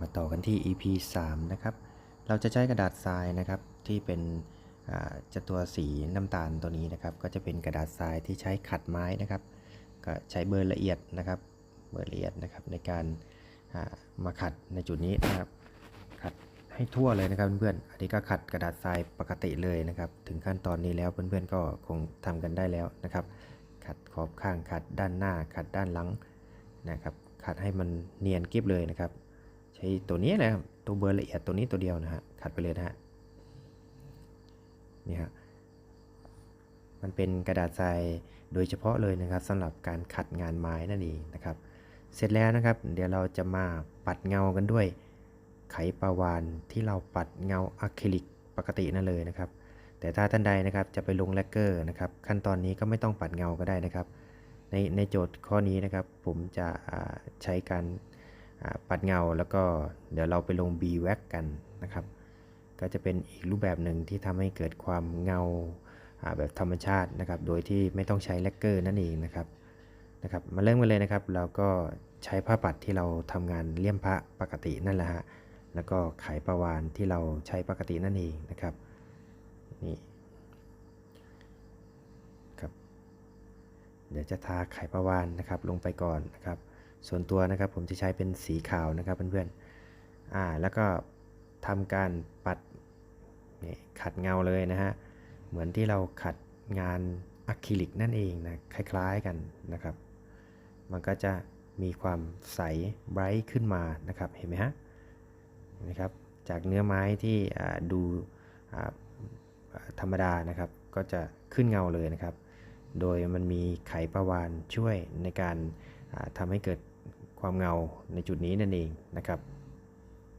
มาต่อกันที่ EP 3 นะครับ เราจะใช้กระดาษทรายนะครับที่เป็นอ่าจะตัวสีน้ำตาลตัวนี้นะครับ ก็จะเป็นกระดาษทรายที่ใช้ขัดไม้นะครับ ก็ใช้เบอร์ละเอียดนะครับ เบอร์ละเอียดนะครับในการมาขัดในจุดนี้นะครับ ขัดให้ทั่วเลยนะครับเพื่อนๆ อันนี้ก็ขัดกระดาษทรายปกติเลยนะครับ ถึงขั้นตอนนี้แล้วเพื่อนๆก็คงทำกันได้แล้วนะครับ ขัดขอบข้างขัดด้านหน้า ขัดด้านหลังนะครับ ขัดให้มันเนียนกริบเลยนะครับ ใช้ตัวนี้เลยครับ ตัวเบอร์ละเอียดตัวนี้ตัวเดียวนะฮะขัดไปเลยนะฮะนี่ฮะมันเป็นกระดาษทรายโดยเฉพาะเลยนะครับสำหรับการขัดงานไม้นั่นเองนะครับ เสร็จแล้วนะครับ เดี๋ยวเราจะมาปัดเงากันด้วย ไขปาวานที่เราปัดเงาอะคริลิกปกตินั่นเลยนะครับ แต่ถ้าท่านใดนะครับจะไปลงแลกเกอร์นะครับขั้นตอนนี้ก็ไม่ต้องปัดเงาก็ได้นะครับ ในในโจทย์ข้อนี้นะครับ ผมจะใช้การ ปัดเงาแล้วก็เดี๋ยวเราไปลง B w a c กันนะครับ ก็จะเป็นอีกรูปแบบหนึ่งที่ทำให้เกิดความเงาอ่าแบบธรรมชาตินะครับ โดยที่ไม่ต้องใช้แลกเกอร์นั่นเองนะครับนะครับ มาเริ่มกันเลยนะครับ เราก็ใช้ผ้าปัดที่เราทำงานเลี่ยมพระปกตินั่นแหละฮะแล้วก็ไขประวานที่เราใช้ปกตินั่นเองนะครับนี่ครับ เดี๋ยวจะทาไขประวานนะครับลงไปก่อนนะครับ ส่วนตัวนะครับผมจะใช้เป็นสีขาวนะครับเพื่อนๆอ่าแล้วก็ทำการปัดนี่ขัดเงาเลยนะฮะเหมือนที่เราขัดงานอะคริลิกนั่นเองนะคล้ายๆกันนะครับ มันก็จะมีความใสไบรท์ขึ้นมานะครับเห็นไหมฮะนไหมครับจากเนื้อไม้ที่ดูธรรมดานะครับก็จะขึ้นเงาเลยนะครับ โดยมันมีไขประวานช่วยในการ ทำให้เกิดความเงาในจุดนี้นั่นเองนะครับ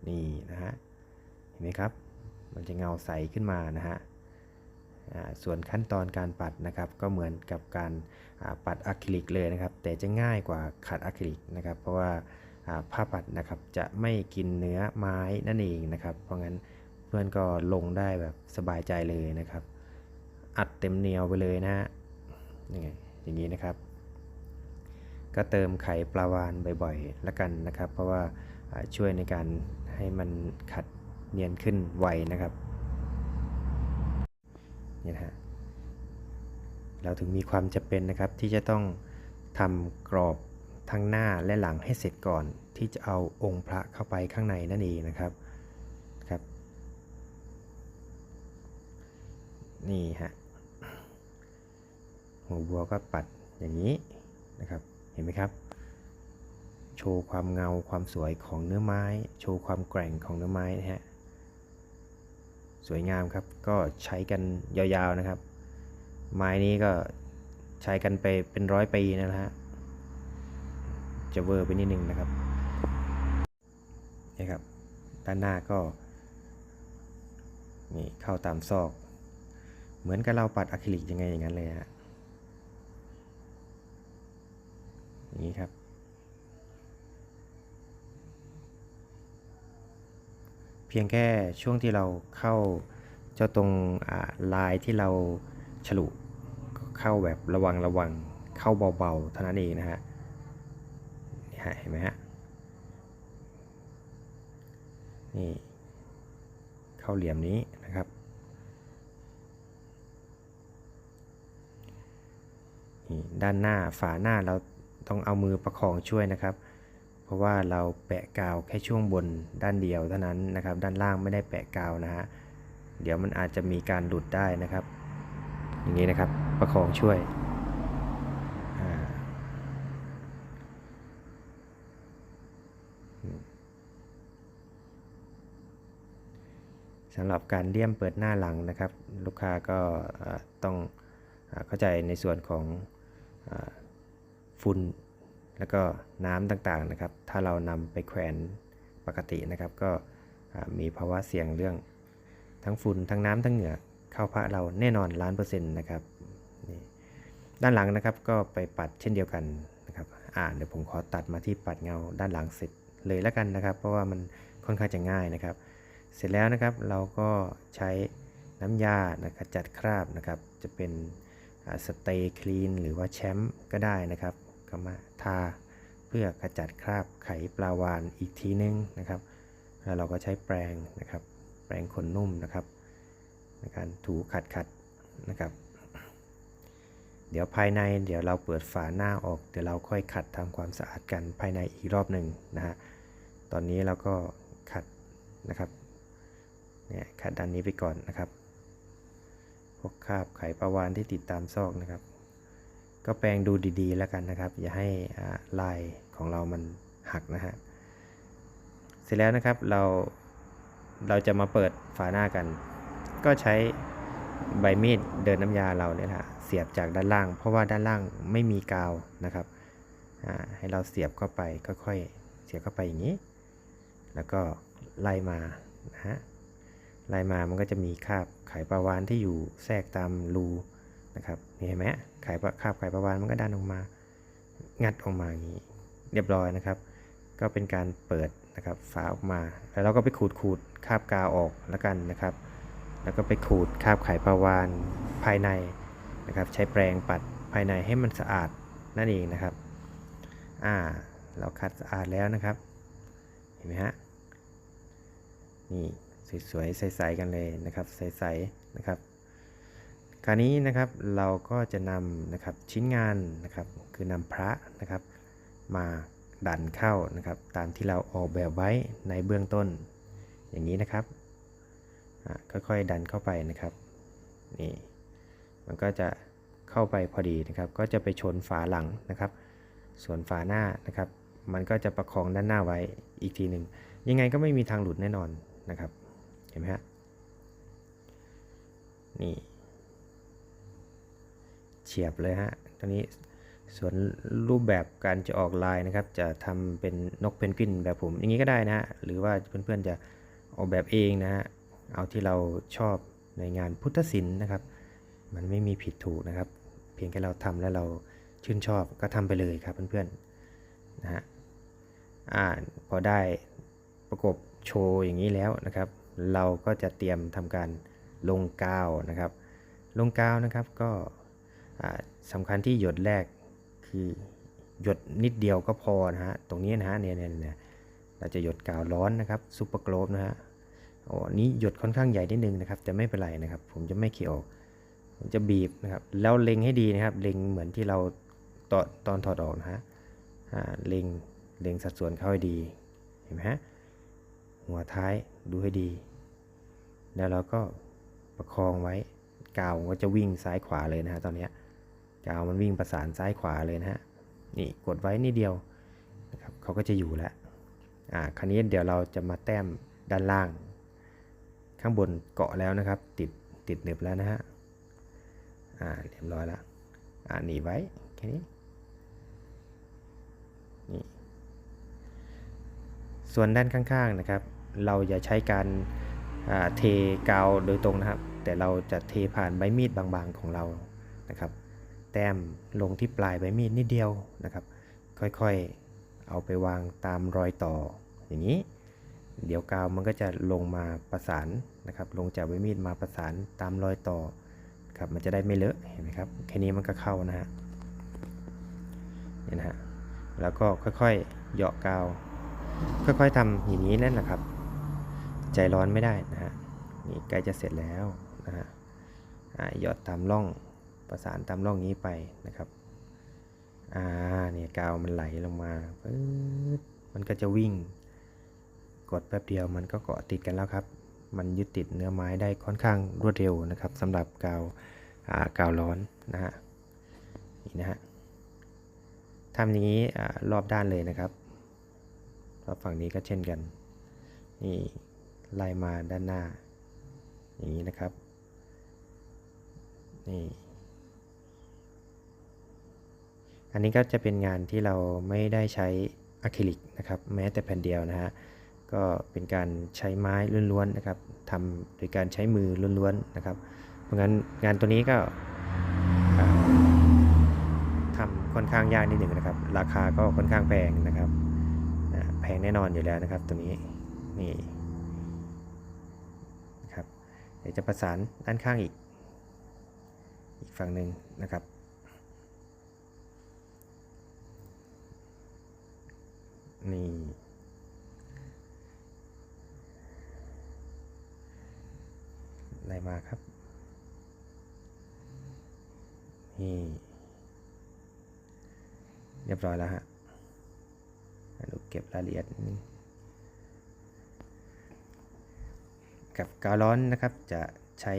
นี่นะฮะเห็นไหมครับ มันจะเงาใสขึ้นมานะฮะส่วนขั้นตอนการปัดนะครับก็เหมือนกับการปัดอะคริลิกเลยนะครับ แต่จะง่ายกว่าขัดอะคริลิกนะครับ เพราะว่าผ้าปัดนะครับจะไม่กินเนื้อไม้นั่นเองนะครับ เพราะงั้นเพื่อนก็ลงได้แบบสบายใจเลยนะครับ อัดเต็มเหนียวไปเลยนะฮะอย่างนี้นะครับ ก็เติมไข่ปลาวานบ่อยๆแล้วกันนะครับ เพราะว่าช่วยในการให้มันขัดเนียนขึ้นไวนะครับนี่นะฮะเราถึงมีความจะเป็นนะครับที่จะต้องทำกรอบทั้งหน้าและหลังให้เสร็จก่อนที่จะเอาองค์พระเข้าไปข้างในนั่นเองนะครับครับนี่ฮะหัวบัวก็ปัดอย่างนี้นะครับ ห็นไหมครับโชว์ความเงาความสวยของเนื้อไม้ โชว์ความแกร่งของเนื้อไม้นะฮะสวยงามครับก็ใช้กันยาวๆนะครับ ไม้นี้ก็ใช้กันไปเป็นร้อยปีนะฮะจะเวอร์ไปนิดนึงนะครับนี่ครับด้านหน้าก็นี่เข้าตามซอก เหมือนกับเราปัดอะคริลิกยังไงอย่างนั้นเลยฮะ อย่างนี้ครับเพียงแค่ช่วงที่เราเข้าเจ้าตรงลายที่เราฉลุเข้าแบบระวังระวังเข้าเบาๆเท่านั้นเองนะฮะนี่ฮะเห็นไหมฮะนี่เข้าเหลี่ยมนี้นะครับนี่ด้านหน้าฝาหน้าเรา ต้องเอามือประคองช่วยนะครับ เพราะว่าเราแปะกาวแค่ช่วงบนด้านเดียวเท่านั้นนะครับ ด้านล่างไม่ได้แปะกาวนะฮะเดี๋ยวมันอาจจะมีการหลุดได้นะครับ อย่างนี้นะครับประคองช่วยสำหรับการเลี่ยมเปิดหน้าหลังนะครับ ลูกค้าก็ต้องเข้าใจในส่วนของฝุ่น แล้วก็น้ำต่างๆนะครับ ถ้าเรานำไปแขวนปกตินะครับ ก็มีภาวะเสี่ยงเรื่อง ทั้งฝุ่นทั้งน้ำทั้งเหงื่อเข้าพระเราแน่นอนล้านเปอร์เซ็นต์นะครับนี่ด้านหลังนะครับก็ไปปัดเช่นเดียวกันนะครับ อ่าเดี๋ยวผมขอตัดมาที่ปัดเงาด้านหลังเสร็จเลยแล้วกันนะครับ เพราะว่ามันค่อนข้างจะง่ายนะครับ เสร็จแล้วนะครับเราก็ใช้น้ำยานะครับจัดคราบนะครับ จะเป็นสเตย์คลีนหรือว่าแชมป์ก็ได้นะครับ กมาทา เพื่อกระจัดคราบไขปลาวานอีกทีนึงนะครับ แล้วเราก็ใช้แปรงนะครับ แปรงขนนุ่มนะครับ ในการถูขัดขัดนะครับ เดี๋ยวภายในเดี๋ยวเราเปิดฝาหน้าออกเดี๋ยวเราค่อยขัดทำความสะอาดกันภายในอีกรอบหนึ่งนะฮะตอนนี้เราก็ขัดนะครับเนี่ยขัดด้านนี้ไปก่อนนะครับ พวกคราบไขปลาวานที่ติดตามซอกนะครับ ก็แปรงดูดีๆ แล้วกันนะครับ อย่าให้ลายของเรามันหักนะฮะ เสร็จแล้วนะครับเราเราจะมาเปิดฝาหน้ากัน ก็ใช้ใบมีดเดินน้ำยาเราเนี่ยฮะเสียบจากด้านล่าง เพราะว่าด้านล่างไม่มีกาวนะครับให้เราเสียบเข้าไปค่อยๆเสียบเข้าไปอย่างนี้ แล้วก็ไล่มานะฮะไล่มามันก็จะมีคราบไขปลาวานที่อยู่แทรกตามรู นะครับนี่เห็นไหมไขปลาคาบไขปลาวานมันก็ดันออกมา งัดออกมาอย่างนี้เรียบร้อยนะครับ ก็เป็นการเปิดนะครับฝาออกมา แล้วเราก็ไปขูดขูดคาบกาวออกแล้วกันนะครับ แล้วก็ไปขูดคาบไขปลาวานภายในนะครับ ใช้แปรงปัดภายในให้มันสะอาดนั่นเองนะครับ อ่า เราขัดสะอาดแล้วนะครับ เห็นไหมฮะ นี่สวยๆ ใสๆ กันเลยนะครับ ใสๆ นะครับ คราวนี้นะครับเราก็จะนำนะครับชิ้นงานนะครับคือนำพระนะครับ มาดันเข้านะครับ ตามที่เราออกแบบไว้ในเบื้องต้น อย่างนี้นะครับค่อยๆดันเข้าไปนะครับนี่มันก็จะเข้าไปพอดีนะครับ ก็จะไปชนฝาหลังนะครับ ส่วนฝาหน้านะครับ มันก็จะประคองด้านหน้าไว้อีกทีหนึ่งยังไงก็ไม่มีทางหลุดแน่นอนนะครับ เห็นไหมฮะนี่ เฉียบเลยฮะตอนนี้ส่วนรูปแบบการจะออกลายนะครับ จะทำเป็นนกเพนกวินแบบผมอย่างนี้ก็ได้นะฮะหรือว่าเพื่อนๆจะออกแบบเองนะฮะเอาที่เราชอบในงานพุทธศิลป์นะครับ มันไม่มีผิดถูกนะครับ เพียงแค่เราทำแล้วเราชื่นชอบก็ทำไปเลยครับเพื่อนๆนะฮะอ่าพอได้ประกบโชว์อย่างนี้แล้วนะครับ เราก็จะเตรียมทำการลงกาวนะครับ ลงกาวนะครับก็ สำคัญที่หยดแรกคือหยดนิดเดียวก็พอนะฮะตรงนี้นะฮะเนี่ยเนี่ยเราจะหยดกาวร้อนนะครับซุปเปอร์โกลบนะฮะอ้อันนี้หยดค่อนข้างใหญ่นิดนึงนะครับแต่ไม่เป็นไรนะครับ ผมจะไม่เขี่ยออกผมจะบีบนะครับแล้วเล็งให้ดีนะครับเล็งเหมือนที่เราตอนตอนถอดออกนะฮะเล็งเล็งสัดส่วนเข้าให้ดีเห็นไหมฮะหัวท้ายดูให้ดี แล้วเราก็ประคองไว้กาวก็จะวิ่งซ้ายขวาเลยนะฮะตอนเนี้ย กาวมันวิ่งประสานซ้ายขวาเลยนะฮะ นี่กดไว้นิดเดียวนะครับเขาก็จะอยู่แล้ว อ่า คราวนี้เดี๋ยวเราจะมาแต้มด้านล่าง ข้างบนเกาะแล้วนะครับ ติดติดหนึบแล้วนะฮะ อ่า เรียบร้อยแล้ว อ่าหนีไว้แค่นี้ นี่ ส่วนด้านข้างๆนะครับ เราอย่าใช้การอ่าเทกาวโดยตรงนะครับ แต่เราจะเทผ่านใบมีดบางๆของเรานะครับ แต้มลงที่ปลายใบมีดนิดเดียวนะครับ ค่อยๆเอาไปวางตามรอยต่ออย่างนี้ เดี๋ยวกาวมันก็จะลงมาประสานนะครับ ลงจากใบมีดมาประสานตามรอยต่อครับมันจะได้ไม่เลอะเห็นไหมครับแค่นี้มันก็เข้านะฮะนี่นะฮะแล้วก็ค่อยๆเหยาะกาว ค่อยๆทำอย่างนี้นั่นแหละครับ ใจร้อนไม่ได้นะฮะนี่ใกล้จะเสร็จแล้วนะฮะหยอดตามร่อง ประสานตามร่องนี้ไปนะครับ อ่าเนี่ยกาวมันไหลลงมาปึ๊ดมันก็จะวิ่ง กดแป๊บเดียวมันก็เกาะติดกันแล้วครับ มันยึดติดเนื้อไม้ได้ค่อนข้างรวดเร็วนะครับสำหรับกาวอ่ากาวร้อนนะฮะนี่นะฮะทำอย่างนี้อ่ารอบด้านเลยนะครับรอบฝั่งนี้ก็เช่นกัน นี่ไล่มาด้านหน้า อย่างนี้นะครับ นี่ อันนี้ก็จะเป็นงานที่เราไม่ได้ใช้อะคริลิกนะครับแม้แต่แผ่นเดียวนะฮะก็เป็นการใช้ไม้ล้วนๆนะครับทำโดยการใช้มือล้วนๆนะครับ เพราะงั้นงานตัวนี้ก็ทำค่อนข้างยากนิดหนึ่งนะครับ ราคาก็ค่อนข้างแพงนะครับแพงแน่นอนอยู่แล้วนะครับตัวนี้นี่นะครับเดี๋ยวจะประสานด้านข้างอีก อีกฝั่งหนึ่งนะครับ นี่ ได้มาครับ นี่ เรียบร้อยแล้วฮะดูเก็บรายละเอียดนี่กับกาวร้อนนะครับจะใช้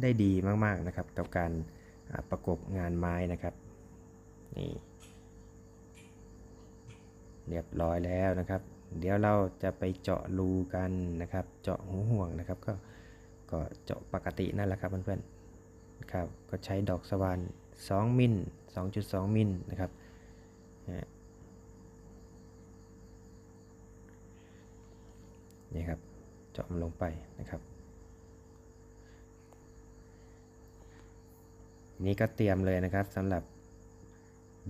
ได้ดีมาก ๆ นะครับ กับการประกบงานไม้นะครับ นี่ เรียบร้อยแล้วนะครับ เดี๋ยวเราจะไปเจาะรูกันนะครับ เจาะหูห่วงนะครับ ก็ก็เจาะปกตินั่นแหละครับเพื่อนๆครับก็ใช้ดอกสว่าน2มิล2.2 มิลนะครับนะฮะนี่ครับเจาะมันลงไปนะครับนี้ก็เตรียมเลยนะครับสำหรับ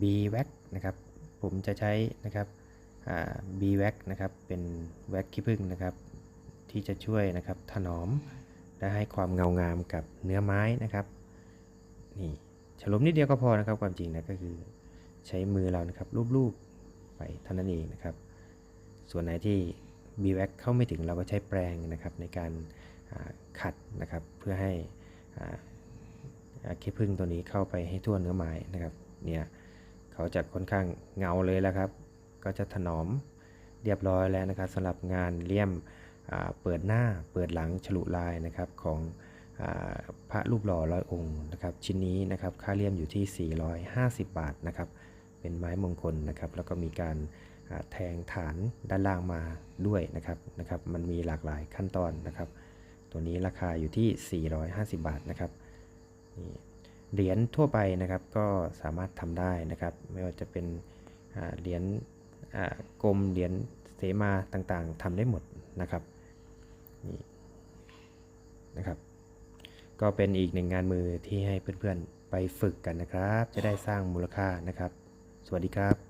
b w a c นะครับ ผมจะใช้นะครับ b w a c นะครับเป็นแว็กขี้ผึ้งนะครับที่จะช่วยนะครับถนอมและให้ความเงางามกับเนื้อไม้นะครับนี่ฉลุมนิดเดียวก็พอนะครับความจริงนะก็คือใช้มือเรานะครับลูบๆไปเท่านั้นเองนะครับ ส่วนไหนที่ b w a c เข้าไม่ถึงเราก็ใช้แปรงนะครับในการขัดนะครับเพื่อให้อาอ่าขี้ผึ้งตัวนี้เข้าไปให้ทั่วเนื้อไม้นะครับเนี่ยเขาจะค่อนข้างเงาเลยแล้วครับ ก็จะถนอมเรียบร้อยแล้วนะครับสำหรับงานเลี่ยมเปิดหน้าเปิดหลังฉลุลายนะครับของอาพระรูปหล่อร้อยองค์นะครับชิ้นนี้นะครับค่าเลี่ยมอยู่ที่ 450 บาทนะครับเป็นไม้มงคลนะครับแล้วก็มีการแทงฐานด้านล่างมาด้วยนะครับนะครับมันมีหลากหลายขั้นตอนนะครับ ตัวนี้ราคาอยู่ที่ 450 บาทนะครับนี่เหรียญทั่วไปนะครับก็สามารถทำได้นะครับ ไม่ว่าจะเป็นเหรียญ กรมเหรียญเสมาต่างๆทำได้หมดนะครับนี่นะครับ ก็เป็นอีกหนึ่งงานมือที่ให้เพื่อนๆไปฝึกกันนะครับ จะได้สร้างมูลค่านะครับ สวัสดีครับ